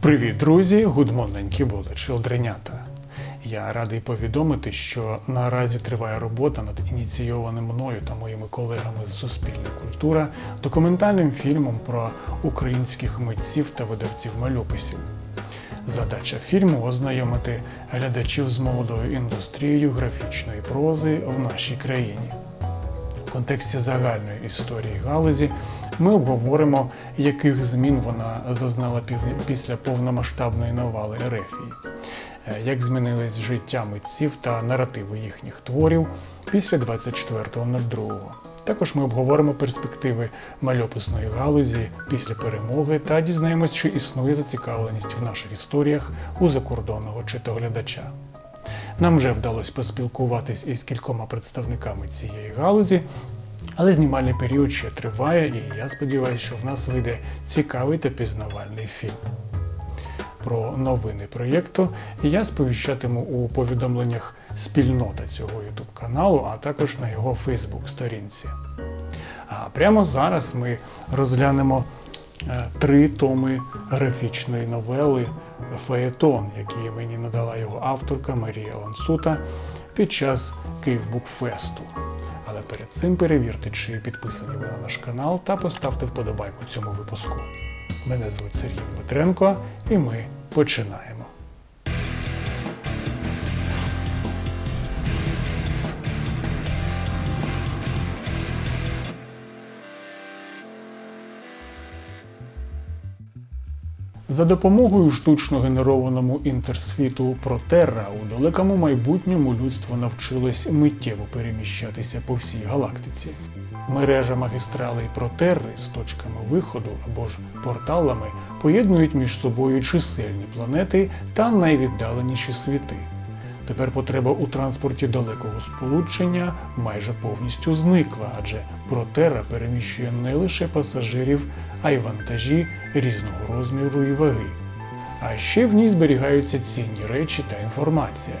Привіт, друзі! Good кіболи, чилдренята. Я радий повідомити, що наразі триває робота над ініційованим мною та моїми колегами з Суспільна культура документальним фільмом про українських митців та видавців мальописів. Задача фільму ознайомити глядачів з молодою індустрією графічної прози в нашій країні. В контексті загальної історії галузі ми обговоримо, яких змін вона зазнала після повномасштабної навали Ерефії, е, як змінились життя митців та наративи їхніх творів після 24.02. Також ми обговоримо перспективи мальописної галузі після перемоги та дізнаємось, чи існує зацікавленість в наших історіях у закордонного читоглядача. Нам вже вдалося поспілкуватись із кількома представниками цієї галузі, але знімальний період ще триває, і я сподіваюся, що в нас вийде цікавий та пізнавальний фільм. Про новини проєкту я сповіщатиму у повідомленнях спільнота цього YouTube каналу, а також на його Facebook сторінці. А прямо зараз ми розглянемо е, три томи графічної новели Феєтон, які мені надала його авторка Марія Лансута під час Київбукфесту. Але перед цим перевірте, чи підписані ви на наш канал та поставте вподобайку цьому випуску. Мене звуть Сергій Петренко, і ми починаємо. За допомогою штучно генерованому інтерсвіту Протерра у далекому майбутньому людство навчилось миттєво переміщатися по всій галактиці. Мережа магістралей Протерри з точками виходу або ж порталами поєднують між собою чисельні планети та найвіддаленіші світи. Тепер потреба у транспорті далекого сполучення майже повністю зникла, адже Протера переміщує не лише пасажирів, а й вантажі різного розміру і ваги. А ще в ній зберігаються цінні речі та інформація.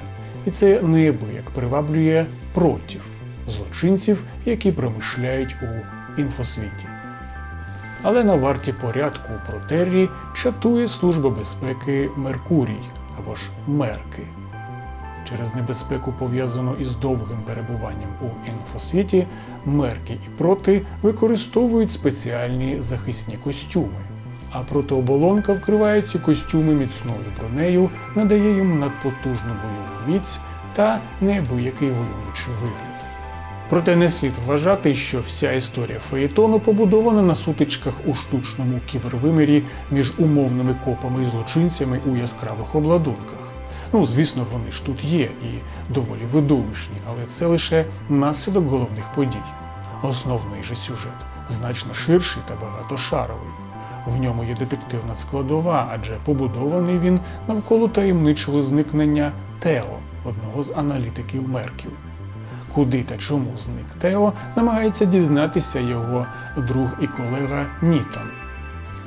І це неабияк приваблює протів злочинців, які промишляють у інфосвіті. Але на варті порядку у Протеррі чатує Служба безпеки Меркурій або ж Мерки. Через небезпеку, пов'язану із довгим перебуванням у інфосвіті, мерки і проти використовують спеціальні захисні костюми. А протиоболонка вкриває ці костюми міцною бронею, надає їм надпотужну бойову міць та неабиякий войовничий вигляд. Проте не слід вважати, що вся історія феєтону побудована на сутичках у штучному кібервимірі між умовними копами і злочинцями у яскравих обладунках. Ну, звісно, вони ж тут є і доволі видовищні, але це лише наслідок головних подій. Основний же сюжет значно ширший та багатошаровий. В ньому є детективна складова, адже побудований він навколо таємничого зникнення Тео, одного з аналітиків Мерків. Куди та чому зник Тео, намагається дізнатися його друг і колега Нітан.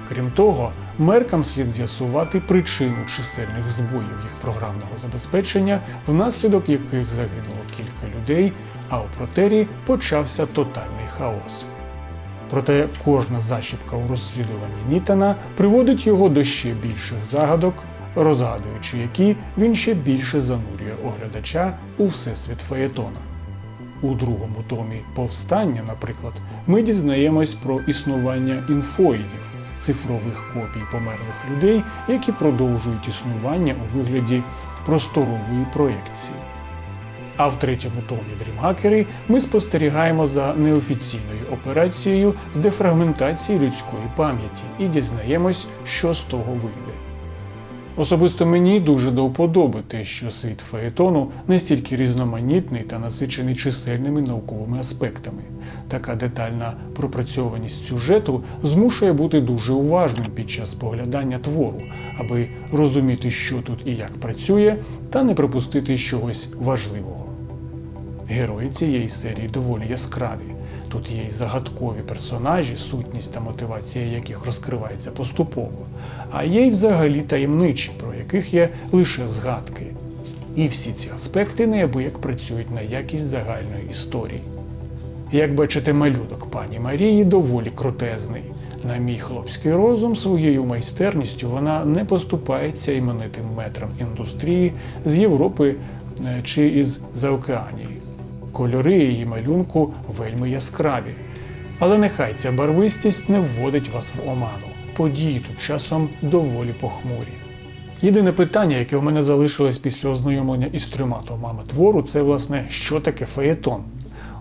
Крім того, меркам слід з'ясувати причину чисельних збоїв їх програмного забезпечення, внаслідок яких загинуло кілька людей, а у протері почався тотальний хаос. Проте кожна защіпка у розслідуванні Нітана приводить його до ще більших загадок, розгадуючи які він ще більше занурює оглядача у всесвіт Феєтона. У другому томі Повстання, наприклад, ми дізнаємось про існування інфоїдів, цифрових копій померлих людей, які продовжують існування у вигляді просторової проєкції. А в третьому томі Дрімгакери ми спостерігаємо за неофіційною операцією з дефрагментації людської пам'яті і дізнаємось, що з того вийде. Особисто мені дуже до вподоби те, що світ феєтону настільки різноманітний та насичений чисельними науковими аспектами. Така детальна пропрацьованість сюжету змушує бути дуже уважним під час споглядання твору, аби розуміти, що тут і як працює, та не пропустити чогось важливого. Герої цієї серії доволі яскраві. Тут є й загадкові персонажі, сутність та мотивація яких розкривається поступово, а є й взагалі таємничі, про яких є лише згадки. І всі ці аспекти неабияк працюють на якість загальної історії. Як бачите, малюнок пані Марії доволі крутезний. На мій хлопський розум своєю майстерністю вона не поступається іменитим метрам індустрії з Європи е, чи із Заокеанії. Кольори її малюнку вельми яскраві. Але нехай ця барвистість не вводить вас в оману. Події тут часом доволі похмурі. Єдине питання, яке в мене залишилось після ознайомлення із трьома томами твору, це власне що таке феєтон.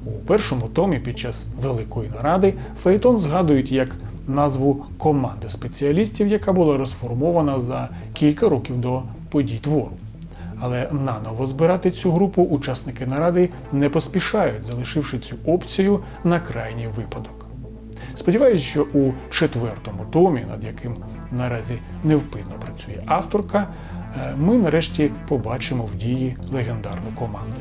У першому томі під час великої наради феєтон згадують як назву команди спеціалістів, яка була розформована за кілька років до подій твору. Але наново збирати цю групу учасники наради не поспішають, залишивши цю опцію на крайній випадок. Сподіваюсь, що у четвертому томі, над яким наразі невпинно працює авторка, е, ми нарешті побачимо в дії легендарну команду.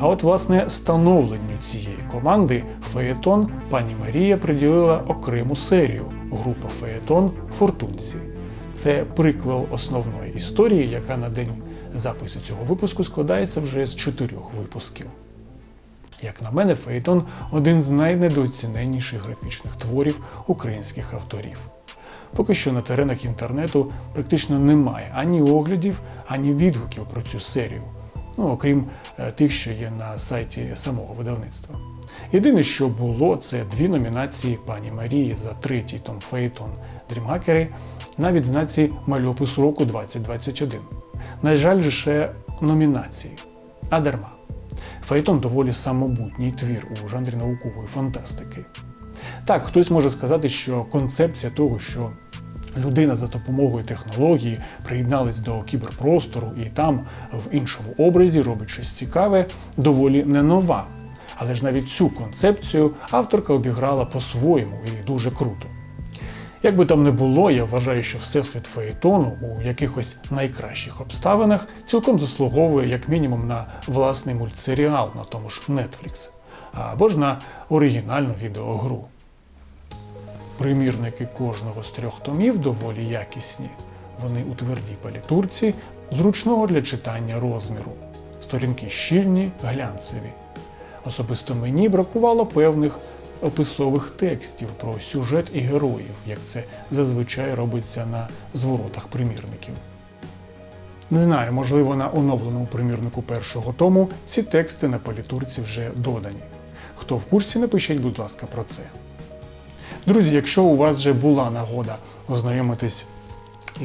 А от, власне, становленню цієї команди Феєтон пані Марія приділила окрему серію група Феєтон Фортунці. Це приквел основної історії, яка на день запису цього випуску складається вже з чотирьох випусків. Як на мене, Фейтон один з найнедооціненніших графічних творів українських авторів. Поки що на теренах інтернету практично немає ані оглядів, ані відгуків про цю серію, ну окрім е, тих, що є на сайті самого видавництва. Єдине, що було, це дві номінації пані Марії за третій том Фейтон Дрімгакери на відзнаці Мальопис року 2021. На жаль, лише номінації, а дарма. Фейтон доволі самобутній твір у жанрі наукової фантастики. Так, хтось може сказати, що концепція того, що людина за допомогою технології приєдналась до кіберпростору і там в іншому образі робить щось цікаве, доволі не нова. Але ж навіть цю концепцію авторка обіграла по-своєму і дуже круто. Як би там не було, я вважаю, що всесвіт феєтону у якихось найкращих обставинах цілком заслуговує як мінімум на власний мультсеріал на тому ж Netflix, або ж на оригінальну відеогру. Примірники кожного з трьох томів доволі якісні. Вони у твердій палітурці, зручного для читання розміру. Сторінки щільні, глянцеві. Особисто мені бракувало певних описових текстів про сюжет і героїв, як це зазвичай робиться на зворотах примірників. Не знаю, можливо, на оновленому примірнику першого тому ці тексти на політурці вже додані. Хто в курсі, напишіть, будь ласка, про це. Друзі, якщо у вас вже була нагода ознайомитись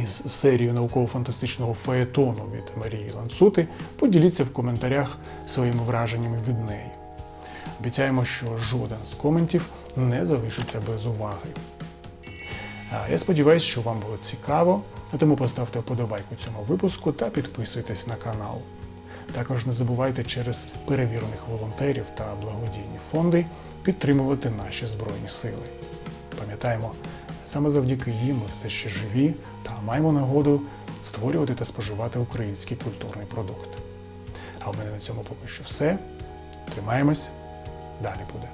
із серією науково-фантастичного фаетону від Марії Ланцути, поділіться в коментарях своїми враженнями від неї. Обіцяємо, що жоден з коментів не залишиться без уваги. Я сподіваюся, що вам було цікаво, тому поставте вподобайку цьому випуску та підписуйтесь на канал. Також не забувайте через перевірених волонтерів та благодійні фонди підтримувати наші Збройні Сили. Пам'ятаємо, саме завдяки їм ми все ще живі та маємо нагоду створювати та споживати український культурний продукт. А в мене на цьому поки що все. Тримаємось, далі буде.